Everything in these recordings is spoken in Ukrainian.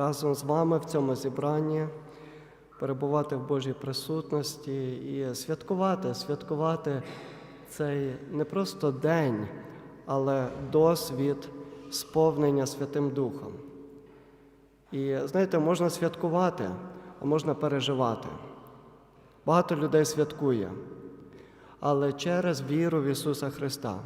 разом з вами в цьому зібранні, перебувати в Божій присутності і святкувати, святкувати цей не просто день, але досвід сповнення Святим Духом. І знаєте, можна святкувати, а можна переживати. Багато людей святкує, але через віру в Ісуса Христа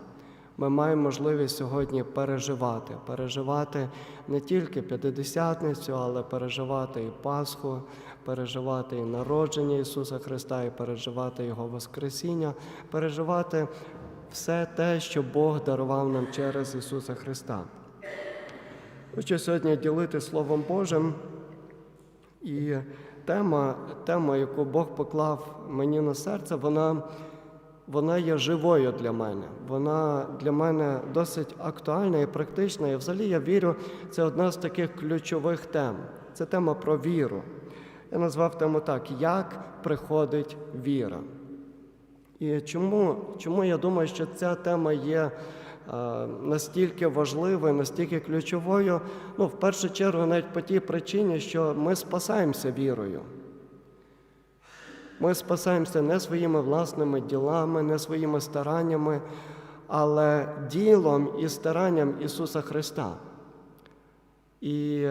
ми маємо можливість сьогодні переживати, переживати не тільки П'ятидесятницю, але переживати і Пасху, переживати і народження Ісуса Христа, і переживати Його Воскресіння, переживати все те, що Бог дарував нам через Ісуса Христа. Хочу сьогодні ділити Словом Божим. І тема, тема, яку Бог поклав мені на серце, вона, вона є живою для мене. Вона для мене досить актуальна і практична. І взагалі я вірю, це одна з таких ключових тем. Це тема про віру. Я назвав тему так: Як приходить віра? І чому, чому я думаю, що ця тема є е, настільки важливою, настільки ключовою? Ну, в першу чергу, навіть по тій причині, що ми спасаємося вірою. Ми спасаємося не своїми власними ділами, не своїми стараннями, але ділом і старанням Ісуса Христа. І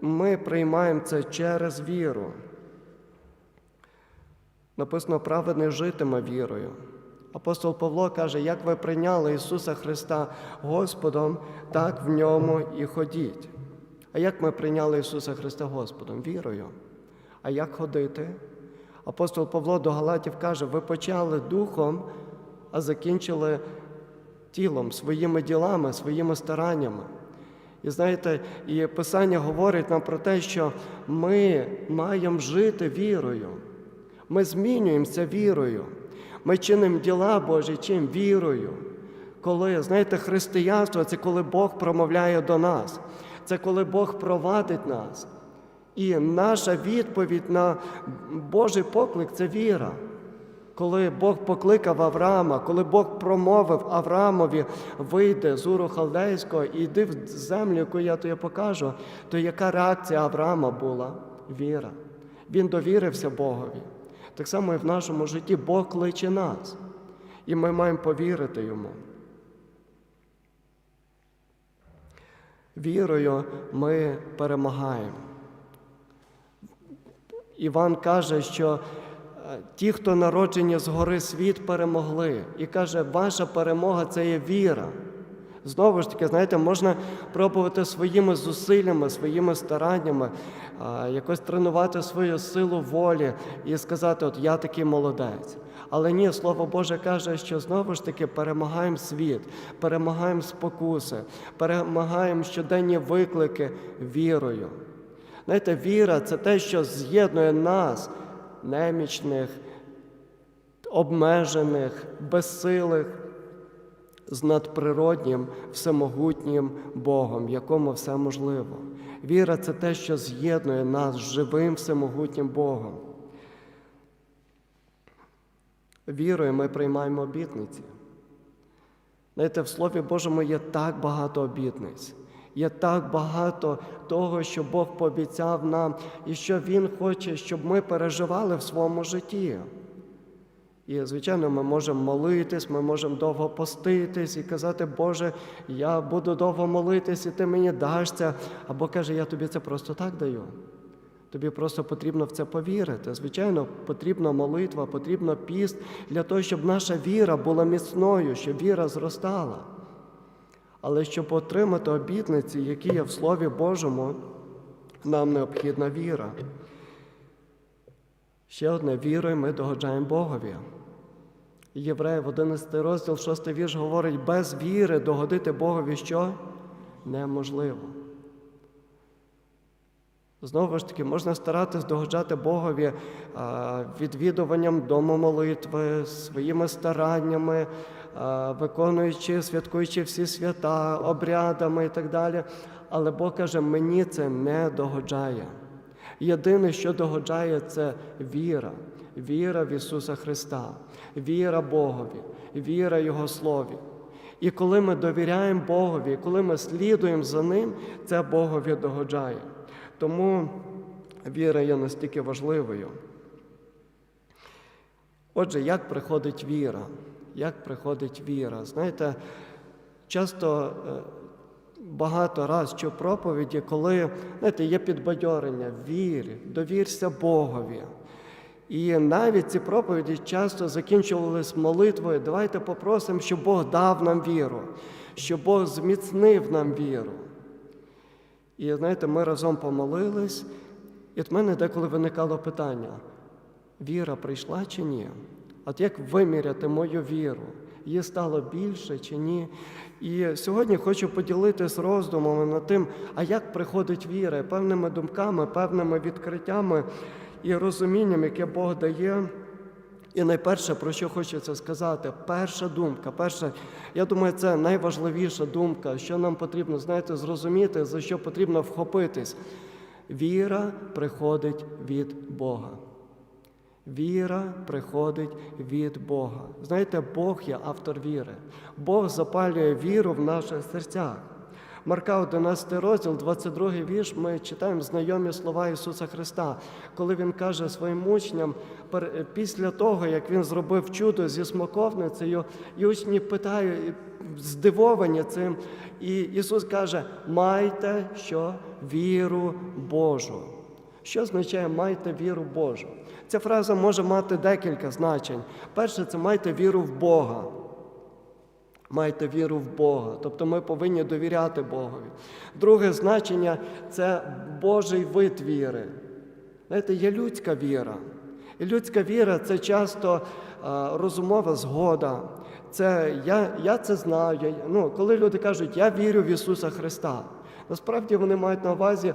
ми приймаємо це через віру. Написано, праведний житиме вірою. Апостол Павло каже, як ви прийняли Ісуса Христа Господом, так в ньому і ходіть. А як ми прийняли Ісуса Христа Господом? Вірою. А як ходити? Апостол Павло до Галатів каже, ви почали духом, а закінчили тілом, своїми ділами, своїми стараннями. І знаєте, і Писання говорить нам про те, що ми маємо жити вірою. Ми змінюємося вірою. Ми чинимо діла Божі чим вірою. Коли, знаєте, християнство це коли Бог промовляє до нас, це коли Бог провадить нас. І наша відповідь на Божий поклик це віра. Коли Бог покликав Авраама, коли Бог промовив Авраамові, вийди з Уру Халдейського і йди в землю, яку я тобі покажу, то яка реакція Авраама була? Віра. Він довірився Богові. Так само і в нашому житті Бог кличе нас, і ми маємо повірити йому. Вірою ми перемагаємо. Іван каже, що е, ті, хто народжені згори світ, перемогли. І каже, ваша перемога це є віра. Знову ж таки, знаєте, можна пробувати своїми зусиллями, своїми стараннями, якось тренувати свою силу волі і сказати, от я такий молодець. Але ні, Слово Боже каже, що знову ж таки перемагаємо світ, перемагаємо спокуси, перемагаємо щоденні виклики вірою. Знаєте, віра це те, що з'єднує нас, немічних, обмежених, безсилих, з надприроднім, всемогутнім Богом, якому все можливо. Віра це те, що з'єднує нас з живим всемогутнім Богом. Вірою ми приймаємо обітниці. Знаєте, в Слові Божому є так багато обітниць, є так багато того, що Бог пообіцяв нам, і що Він хоче, щоб ми переживали в своєму житті. І, звичайно, ми можемо молитись, ми можемо довго поститись і казати, Боже, я буду довго молитись, і ти мені даш це. Або каже, я тобі це просто так даю. Тобі просто потрібно в це повірити. Звичайно, потрібна молитва, потрібно піст для того, щоб наша віра була міцною, щоб віра зростала. Але щоб отримати обітниці, які є в Слові Божому, нам необхідна віра. Ще одне вірою ми догоджаємо Богові. Євреїв 11 розділ, 6 вірш говорить, без віри догодити Богові що? Неможливо. Знову ж таки, можна старатись догоджати Богові відвідуванням дому молитви, своїми стараннями, виконуючи, святкуючи всі свята, обрядами і так далі. Але Бог каже, мені це не догоджає. Єдине, що догоджає, це віра, віра в Ісуса Христа, віра Богові, віра Його Слові. І коли ми довіряємо Богові, коли ми слідуємо за Ним, це Богові догоджає. Тому віра є настільки важливою. Отже, як приходить віра? Як приходить віра? Знаєте, часто е, багато раз чув проповіді, коли знаєте, є підбадьорення, вір, довірся Богові. І навіть ці проповіді часто закінчувалися молитвою. Давайте попросимо, щоб Бог дав нам віру, щоб Бог зміцнив нам віру. І знаєте, ми разом помолились, і от мене деколи виникало питання: віра прийшла чи ні? От як виміряти мою віру? Її стало більше чи ні? І сьогодні хочу поділитися роздумами над тим, а як приходить віра, певними думками, певними відкриттями і розумінням, яке Бог дає. І найперше, про що хочеться сказати, перша думка, перша, я думаю, це найважливіша думка, що нам потрібно, знаєте, зрозуміти, за що потрібно вхопитись. Віра приходить від Бога. Віра приходить від Бога. Знаєте, Бог є автор віри. Бог запалює віру в наших серцях. Марка 11 розділ, 22 вірш, ми читаємо знайомі слова Ісуса Христа, коли Він каже своїм учням, після того, як Він зробив чудо зі смоковницею, і учні питають, здивовані цим, і Ісус каже, майте що? Віру Божу. Що означає майте віру Божу? Ця фраза може мати декілька значень. Перше, це майте віру в Бога. Майте віру в Бога, тобто ми повинні довіряти Богові. Друге значення це Божий вид віри. Знаєте, є людська віра. І людська віра це часто а, розумова згода. Це я, я це знаю. Я- Ну, коли люди кажуть, я вірю в Ісуса Христа, насправді вони мають на увазі, е,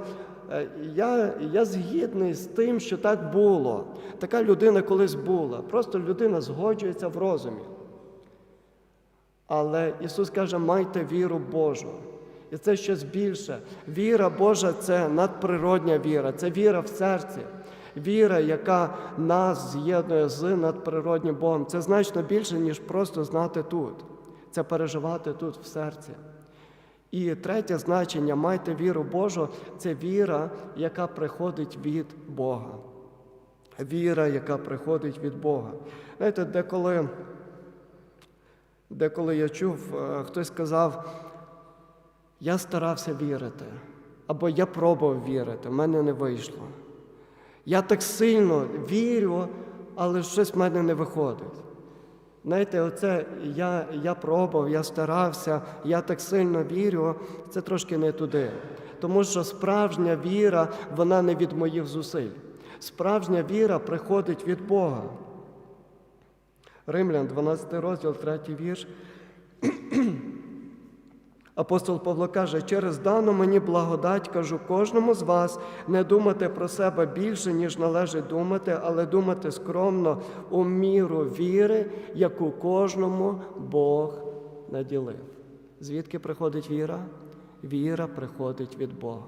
я, я згідний з тим, що так було. Така людина колись була. Просто людина згоджується в розумі. Але Ісус каже, майте віру Божу. І це щось більше. Віра Божа це надприродня віра, це віра в серці. Віра, яка нас з'єднує з надприроднім Богом. Це значно більше, ніж просто знати тут. Це переживати тут в серці. І третє значення майте віру Божу це віра, яка приходить від Бога. Віра, яка приходить від Бога. Знаєте, деколи. Деколи я чув, е, хтось сказав, я старався вірити, або я пробував вірити, в мене не вийшло. Я так сильно вірю, але щось в мене не виходить. Знаєте, оце я, я пробував, я старався, я так сильно вірю, це трошки не туди. Тому що справжня віра, вона не від моїх зусиль. Справжня віра приходить від Бога. Римлян, 12 розділ, 3 вірш. Апостол Павло каже, через дану мені благодать кажу кожному з вас не думати про себе більше, ніж належить думати, але думати скромно у міру віри, яку кожному Бог наділив. Звідки приходить віра? Віра приходить від Бога.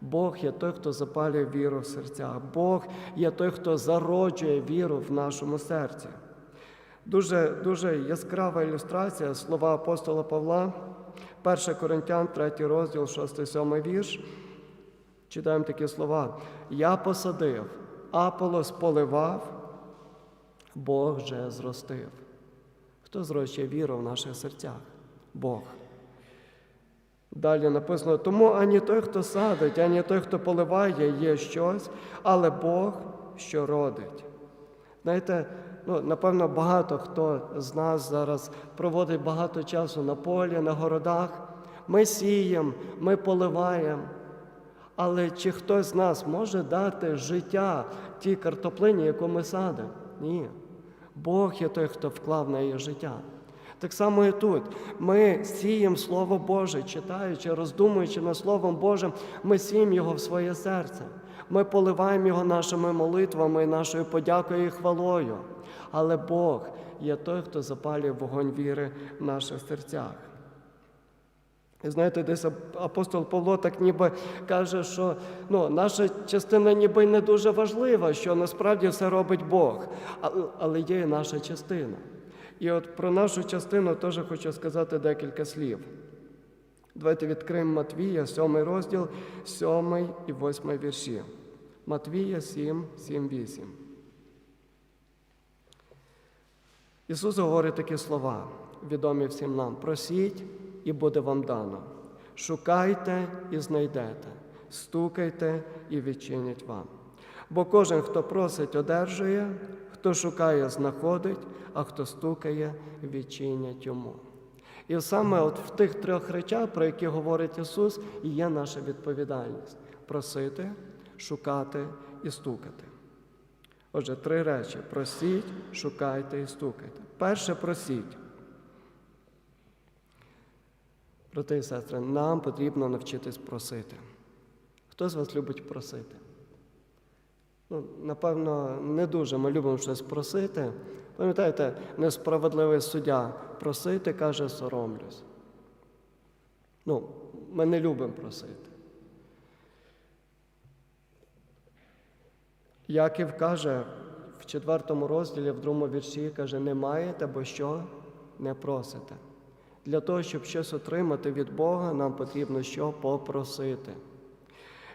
Бог є той, хто запалює віру в серцях. Бог є той, хто зароджує віру в нашому серці. Дуже, дуже яскрава ілюстрація слова апостола Павла, 1 Коринтян, 3 розділ, 6-7 вірш. Читаємо такі слова. Я посадив, Аполос поливав, Бог же зростив. Хто зрощує віру в наших серцях? Бог. Далі написано, тому ані той, хто садить, ані той, хто поливає, є щось, але Бог, що родить. Знаєте, ну, напевно, багато хто з нас зараз проводить багато часу на полі, на городах. Ми сіємо, ми поливаємо. Але чи хтось з нас може дати життя тій картоплині, яку ми садимо? Ні. Бог є той, хто вклав в неї життя. Так само і тут. Ми сіємо Слово Боже, читаючи, роздумуючи над Словом Божим, ми сіємо його в своє серце. Ми поливаємо його нашими молитвами, нашою подякою і хвалою. Але Бог є той, хто запалює вогонь віри в наших серцях. І знаєте, десь апостол Павло так ніби каже, що ну, наша частина ніби не дуже важлива, що насправді все робить Бог, але є і наша частина. І от про нашу частину теж хочу сказати декілька слів. Давайте відкриємо Матвія, 7 розділ, 7 і 8 вірші. Матвія 7, 7, 8. Ісус говорить такі слова, відомі всім нам: просіть, і буде вам дано. Шукайте і знайдете, стукайте і відчинять вам. Бо кожен, хто просить, одержує, хто шукає, знаходить, а хто стукає, відчинять йому. І саме от в тих трьох речах, про які говорить Ісус, і є наша відповідальність просити, шукати і стукати. Отже, три речі: просіть, шукайте і стукайте. Перше просіть. Брати і сестри, нам потрібно навчитись просити. Хто з вас любить просити? Ну, напевно, не дуже ми любимо щось просити. Пам'ятаєте, несправедливий суддя просити, каже, соромлюсь. Ну, ми не любимо просити. Яків каже в четвертому розділі, в другому вірші, каже, не маєте, бо що не просите. Для того, щоб щось отримати від Бога, нам потрібно що попросити.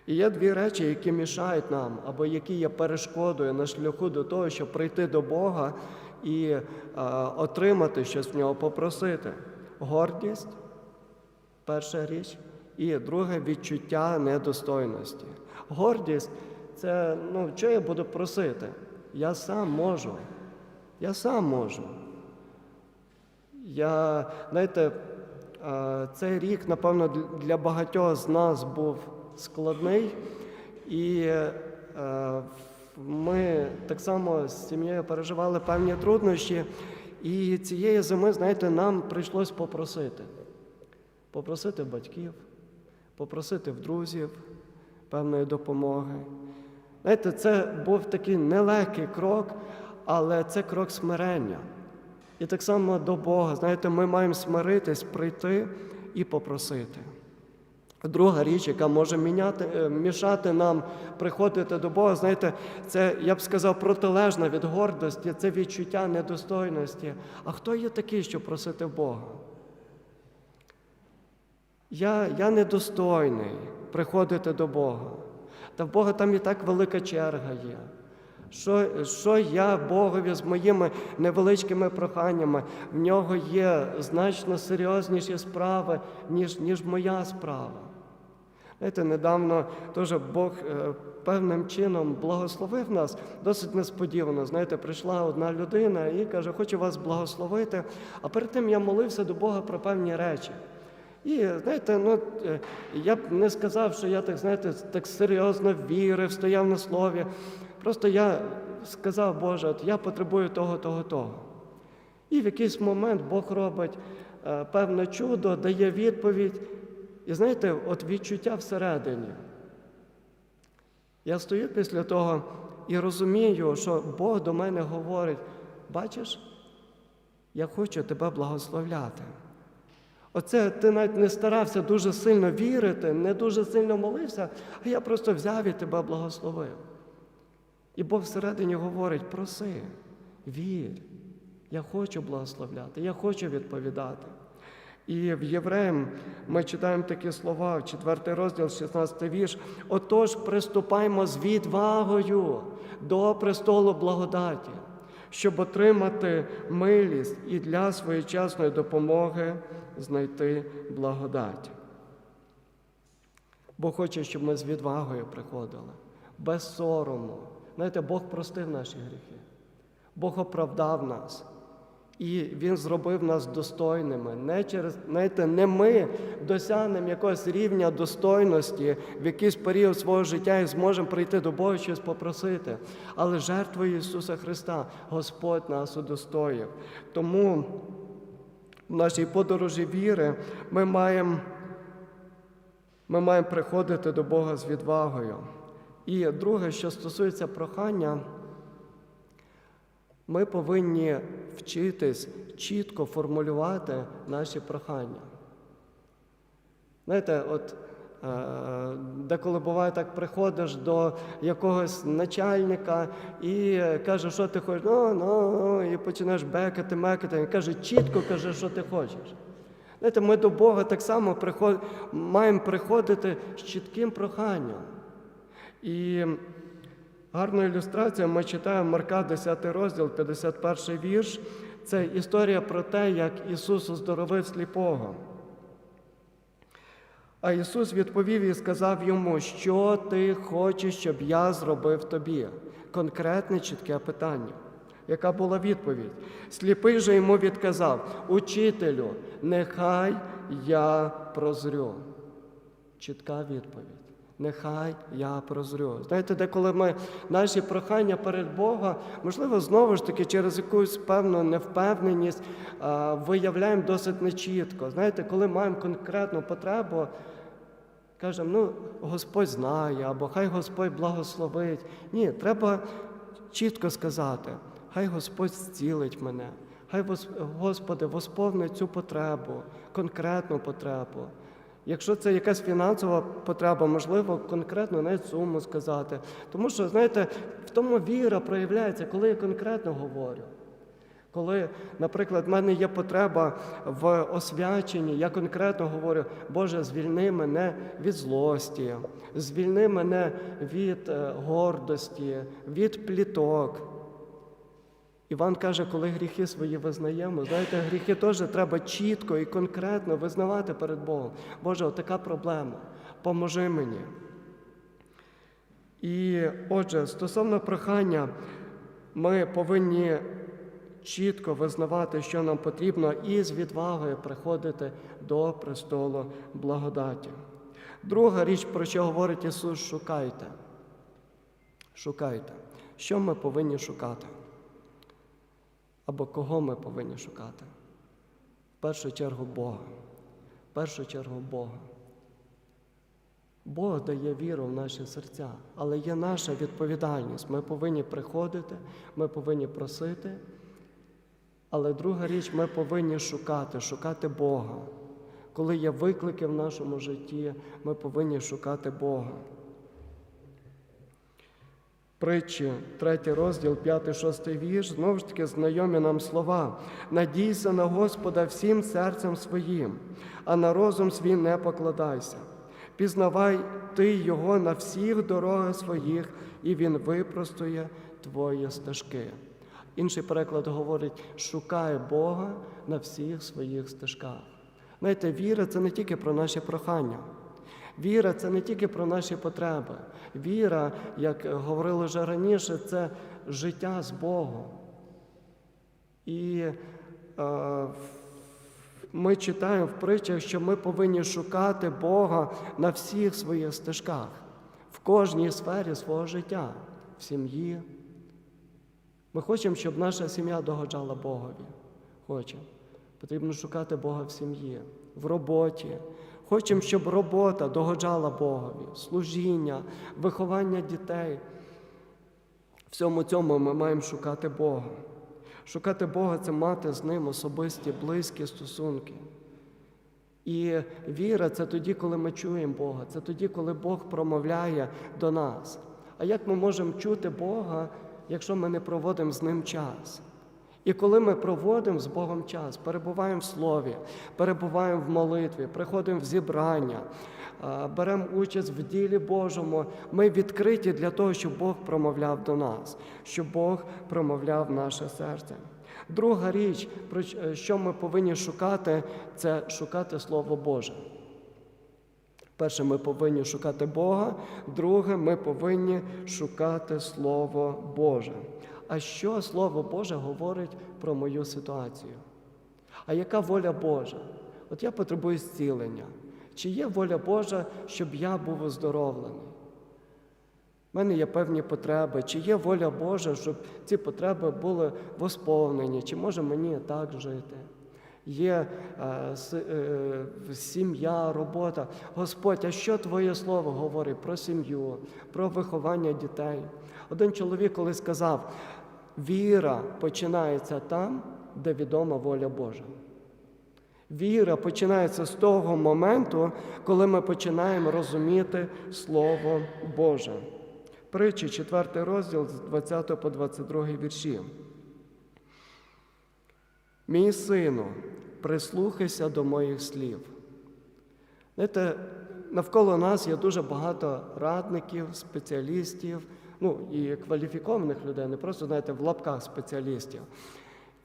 І є дві речі, які мішають нам, або які є перешкодою на шляху до того, щоб прийти до Бога і е, отримати щось в нього, попросити. Гордість перша річ, і друге відчуття недостойності. Гордість це ну, що я буду просити? Я сам можу. Я сам можу. Я, знаєте, е, цей рік, напевно, для багатьох з нас був складний, і е, ми так само з сім'єю переживали певні труднощі. І цієї зими, знаєте, нам прийшлось попросити. Попросити батьків, попросити в друзів певної допомоги. Знаєте, це був такий нелегкий крок, але це крок смирення. І так само до Бога, знаєте, ми маємо смиритись, прийти і попросити. Друга річ, яка може міняти, е, мішати нам приходити до Бога, знаєте, це, я б сказав, протилежна від гордості, це відчуття недостойності. А хто є такий, щоб просити Бога? Я, я недостойний приходити до Бога. Та в Бога там і так велика черга є. Що що я Богові з моїми невеличкими проханнями? В нього є значно серйозніші справи, ніж, ніж моя справа. Знаєте, недавно теж Бог е, певним чином благословив нас досить несподівано. Знаєте, прийшла одна людина і каже, хочу вас благословити. А перед тим я молився до Бога про певні речі. І знаєте, ну е, я б не сказав, що я так знаєте, так серйозно вірив, стояв на слові. Просто я сказав, Боже, от я потребую того, того, того. І в якийсь момент Бог робить е, певне чудо, дає відповідь. І знаєте, от відчуття всередині. Я стою після того і розумію, що Бог до мене говорить: бачиш, я хочу тебе благословляти. Оце ти навіть не старався дуже сильно вірити, не дуже сильно молився, а я просто взяв і тебе благословив. І Бог всередині говорить: проси, вір, я хочу благословляти, я хочу відповідати. І в Євреям ми читаємо такі слова, 4 розділ, 16 вірш. Отож, приступаймо з відвагою до престолу благодаті, щоб отримати милість і для своєчасної допомоги знайти благодать. Бог хоче, щоб ми з відвагою приходили, без сорому. Знаєте, Бог простив наші гріхи, Бог оправдав нас. І Він зробив нас достойними. Не через, знаєте, не ми досягнемо якогось рівня достойності в якийсь період свого життя і зможемо прийти до Бога щось попросити. Але жертвою Ісуса Христа Господь нас удостоїв. Тому в нашій подорожі віри ми маємо, ми маємо приходити до Бога з відвагою. І друге, що стосується прохання, ми повинні вчитись чітко формулювати наші прохання. Знаєте, от е, деколи буває так, приходиш до якогось начальника і каже, що ти хочеш, ну, ну, ну, і починаєш бекати, мекати. Він каже, чітко каже, що ти хочеш. Знаєте, ми до Бога так само приход... маємо приходити з чітким проханням. І гарна ілюстрація ми читаємо Марка, 10 розділ, 51 вірш. Це історія про те, як Ісус оздоровив сліпого. А Ісус відповів і сказав йому, що ти хочеш, щоб я зробив тобі? Конкретне чітке питання. Яка була відповідь? Сліпий же йому відказав: Учителю, нехай я прозрю. Чітка відповідь. Нехай я прозрю. Знаєте, деколи ми наші прохання перед Богом, можливо, знову ж таки через якусь певну невпевненість а, виявляємо досить нечітко. Знаєте, коли маємо конкретну потребу, кажемо, ну, Господь знає, або хай Господь благословить. Ні, треба чітко сказати, хай Господь зцілить мене, хай Господи восповнить цю потребу, конкретну потребу. Якщо це якась фінансова потреба, можливо, конкретно навіть суму сказати. Тому що, знаєте, в тому віра проявляється, коли я конкретно говорю. Коли, наприклад, в мене є потреба в освяченні, я конкретно говорю, Боже, звільни мене від злості, звільни мене від е, гордості, від пліток. Іван каже, коли гріхи свої визнаємо, знаєте, гріхи теж треба чітко і конкретно визнавати перед Богом. Боже, отака проблема. Поможи мені. І отже, стосовно прохання, ми повинні чітко визнавати, що нам потрібно, і з відвагою приходити до престолу благодаті. Друга річ, про що говорить Ісус, шукайте. Шукайте. Що ми повинні шукати? Або кого ми повинні шукати? В першу чергу Бога. В першу чергу Бога. Бог дає віру в наші серця, але є наша відповідальність. Ми повинні приходити, ми повинні просити. Але друга річ, ми повинні шукати, шукати Бога. Коли є виклики в нашому житті, ми повинні шукати Бога. Притчі, 3 розділ, 5-6 вірш, знову ж таки знайомі нам слова. Надійся на Господа всім серцем своїм, а на розум свій не покладайся. Пізнавай ти Його на всіх дорогах своїх, і Він випростує твої стежки. Інший переклад говорить: шукай Бога на всіх своїх стежках. Знаєте, віра це не тільки про наші прохання. Віра це не тільки про наші потреби. Віра, як говорили вже раніше, це життя з Богом. І е, ми читаємо в притчах, що ми повинні шукати Бога на всіх своїх стежках, в кожній сфері свого життя, в сім'ї. Ми хочемо, щоб наша сім'я догоджала Богові. Хочемо. Потрібно шукати Бога в сім'ї, в роботі. Хочемо, щоб робота догоджала Богові, служіння, виховання дітей. Всьому цьому ми маємо шукати Бога. Шукати Бога це мати з ним особисті, близькі стосунки. І віра це тоді, коли ми чуємо Бога, це тоді, коли Бог промовляє до нас. А як ми можемо чути Бога, якщо ми не проводимо з ним час? І коли ми проводимо з Богом час, перебуваємо в слові, перебуваємо в молитві, приходимо в зібрання, беремо участь в ділі Божому, ми відкриті для того, щоб Бог промовляв до нас, щоб Бог промовляв наше серце. Друга річ, про що ми повинні шукати, це шукати Слово Боже. Перше, ми повинні шукати Бога, друге, ми повинні шукати Слово Боже. А що Слово Боже говорить про мою ситуацію? А яка воля Божа? От я потребую зцілення. Чи є воля Божа, щоб я був оздоровлений? У мене є певні потреби, чи є воля Божа, щоб ці потреби були восповнені, чи може мені так жити? Є е, е, сім'я, робота. Господь, а що Твоє Слово говорить про сім'ю, про виховання дітей? Один чоловік колись сказав: віра починається там, де відома воля Божа. Віра починається з того моменту, коли ми починаємо розуміти Слово Боже. Притчі, 4 розділ з 20 по 22 вірші. Мій сину, прислухайся до моїх слів. Знаєте, навколо нас є дуже багато радників, спеціалістів, ну і кваліфікованих людей, не просто, знаєте, в лапках спеціалістів.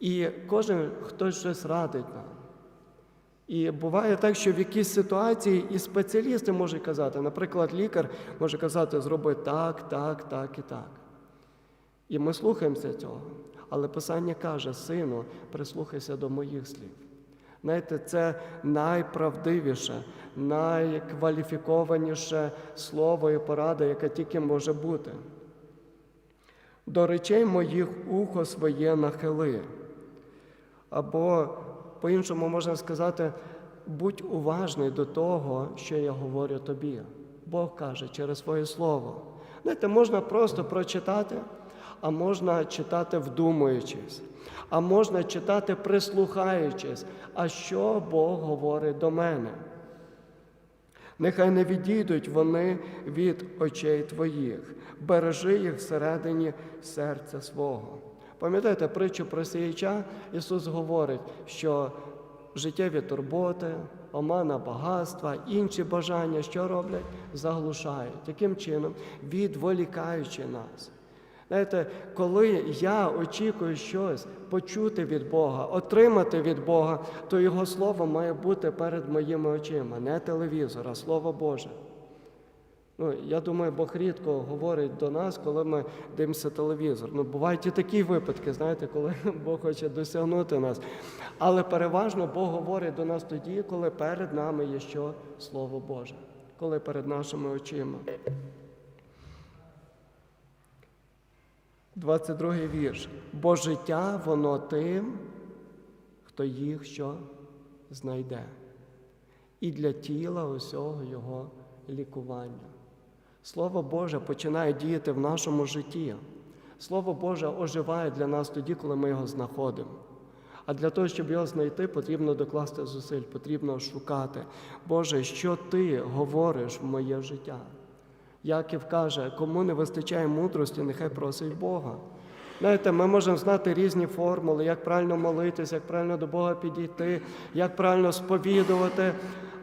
І кожен хтось щось радить нам. І буває так, що в якійсь ситуації і спеціалісти можуть казати, наприклад, лікар може казати, зроби так, так, так і так. І ми слухаємося цього. Але Писання каже, сину, прислухайся до моїх слів. Знаєте, це найправдивіше, найкваліфікованіше слово і порада, яка тільки може бути. До речей моїх ухо своє нахили. Або, по-іншому можна сказати, будь уважний до того, що я говорю тобі. Бог каже через своє слово. Знаєте, можна просто прочитати, а можна читати вдумуючись, а можна читати прислухаючись, а що Бог говорить до мене. Нехай не відійдуть вони від очей твоїх, бережи їх всередині серця свого. Пам'ятаєте притчу про сіяча? Ісус говорить, що життєві турботи, омана багатства, інші бажання, що роблять? Заглушають. Таким чином, відволікаючи нас. Знаєте, коли я очікую щось почути від Бога, отримати від Бога, то Його слово має бути перед моїми очима, не телевізор, а Слово Боже. Ну, я думаю, Бог рідко говорить до нас, коли ми дивимося телевізор. Ну, бувають і такі випадки, знаєте, коли Бог хоче досягнути нас. Але переважно Бог говорить до нас тоді, коли перед нами є що Слово Боже, коли перед нашими очима. 22 вірш. Бо життя воно тим, хто їх що знайде. І для тіла усього його лікування. Слово Боже починає діяти в нашому житті. Слово Боже оживає для нас тоді, коли ми його знаходимо. А для того, щоб його знайти, потрібно докласти зусиль, потрібно шукати. Боже, що ти говориш в моє життя? Яків каже, кому не вистачає мудрості, нехай просить Бога. Знаєте, ми можемо знати різні формули, як правильно молитися, як правильно до Бога підійти, як правильно сповідувати,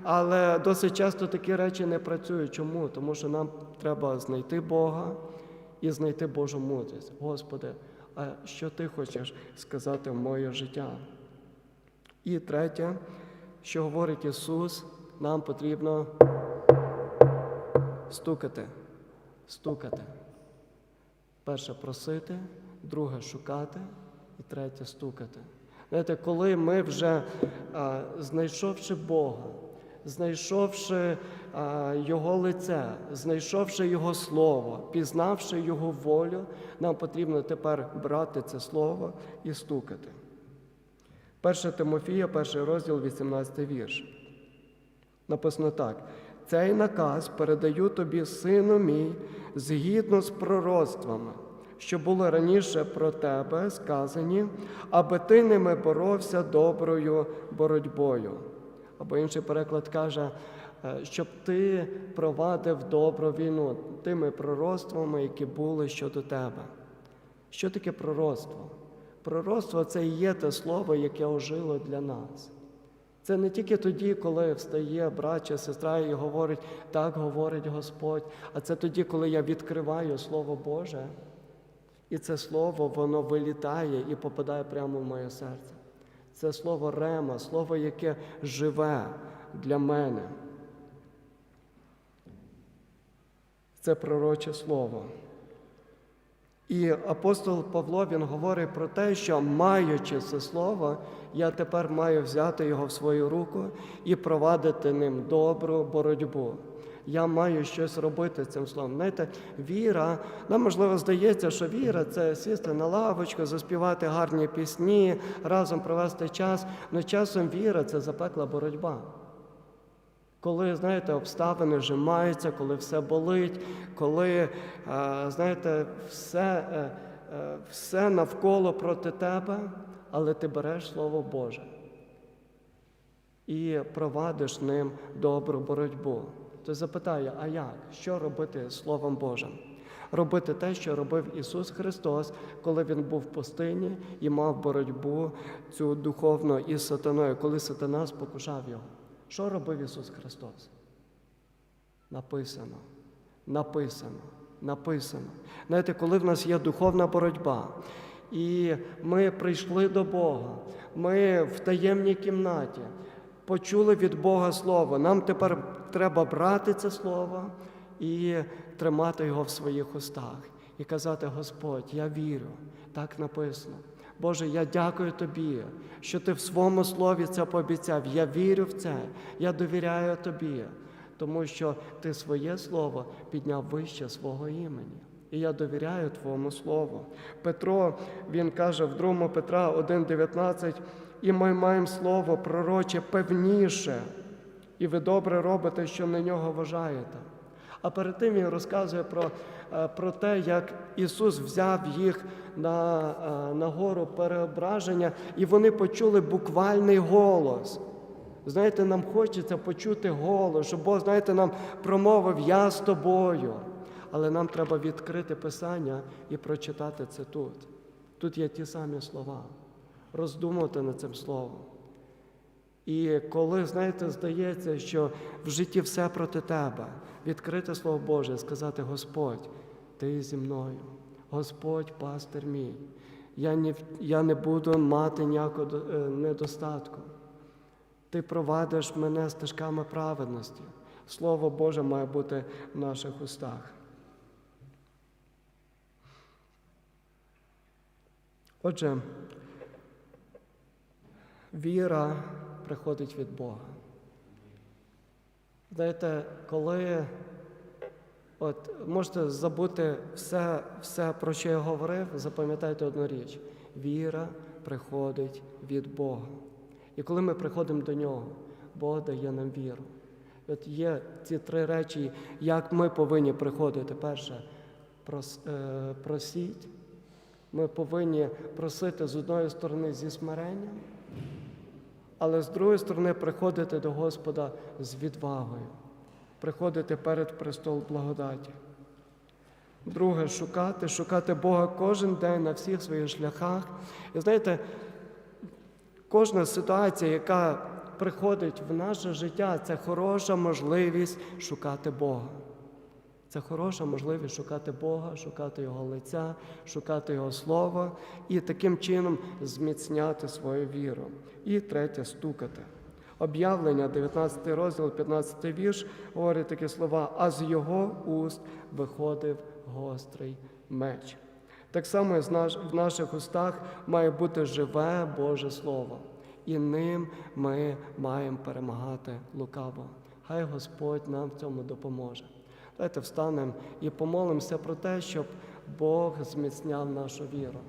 але досить часто такі речі не працюють. Чому? Тому що нам треба знайти Бога і знайти Божу мудрість. Господи, а що ти хочеш сказати в моє життя? І третє, що говорить Ісус, нам потрібно стукати, стукати. Перше просити, друге шукати і третє стукати. Знаєте, коли ми вже а, знайшовши Бога, знайшовши а, Його лице, знайшовши Його Слово, пізнавши Його волю, нам потрібно тепер брати це слово і стукати. 1 Тимофія, перший розділ, 18 вірш. Написано так: цей наказ передаю тобі, сину мій, згідно з пророцтвами, що були раніше про тебе сказані, аби ти ними боровся доброю боротьбою. Або інший переклад каже, е, щоб ти провадив добру війну тими пророцтвами, які були щодо тебе. Що таке пророцтво? Пророцтво це і є те слово, яке ожило для нас. Це не тільки тоді, коли встає брат чи сестра і говорить, так говорить Господь, а це тоді, коли я відкриваю Слово Боже, і це слово воно вилітає і попадає прямо в моє серце. Це слово рема, слово, яке живе для мене. Це пророче слово. І апостол Павло він говорить про те, що маючи це слово, я тепер маю взяти його в свою руку і провадити ним добру боротьбу. Я маю щось робити цим словом. Знаєте, віра, нам можливо здається, що віра це сісти на лавочку, заспівати гарні пісні, разом провести час. Але часом віра це запекла боротьба. Коли, знаєте, обставини вжимаються, коли все болить, коли, знаєте, все, все навколо проти тебе, але ти береш Слово Боже і провадиш ним добру боротьбу. То запитає, а як? Що робити з Словом Божим? робити те, що робив Ісус Христос, коли Він був в пустині і мав боротьбу цю духовну із сатаною, коли сатана спокушав його. Що робив Ісус Христос? Написано, написано, написано. Знаєте, коли в нас є духовна боротьба, і ми прийшли до Бога, ми в таємній кімнаті почули від Бога Слово. Нам тепер треба брати це Слово і тримати його в своїх устах і казати: Господь, я вірю, так написано. Боже, я дякую Тобі, що Ти в своєму слові це пообіцяв. Я вірю в це, я довіряю Тобі, тому що Ти своє слово підняв вище свого імені. І я довіряю Твоєму Слову. Петро, він каже в 2 Петра 1,19, і ми маємо слово пророче певніше, і ви добре робите, що на нього вважаєте. А перед тим він розказує про, е, про те, як Ісус взяв їх на, е, на гору переображення, і вони почули буквальний голос. Знаєте, нам хочеться почути голос, щоб Бог, знаєте, нам промовив Я з тобою. Але нам треба відкрити Писання і прочитати це тут. Тут є ті самі слова. Роздумувати над цим словом. І коли, знаєте, здається, що в житті все проти тебе, відкрити Слово Боже, сказати Господь, Ти зі мною, Господь пастир мій, я не, я не буду мати ніякого е, недостатку. Ти провадиш мене стежками праведності. Слово Боже має бути в наших устах. Отже, віра приходить від Бога. Знаєте, коли от можете забути все, все, про що я говорив, запам'ятайте одну річ: віра приходить від Бога. І коли ми приходимо до Нього, Бог дає нам віру. От є ці три речі, як ми повинні приходити. Перше, е, просіть. Ми повинні просити з одної сторони зі смиренням, але з другої сторони приходити до Господа з відвагою, приходити перед престол благодаті. Друге, шукати, шукати Бога кожен день на всіх своїх шляхах. І знаєте, кожна ситуація, яка приходить в наше життя, це хороша можливість шукати Бога. Це хороша можливість шукати Бога, шукати Його лиця, шукати Його Слово і таким чином зміцняти свою віру. І третє стукати. Об'явлення, 19 розділ, 15 вірш, говорить такі слова, а з його уст виходив гострий меч. Так само в наших устах має бути живе Боже Слово, і ним ми маємо перемагати лукаво. Хай Господь нам в цьому допоможе. Давайте встанемо і помолимося про те, щоб Бог зміцняв нашу віру.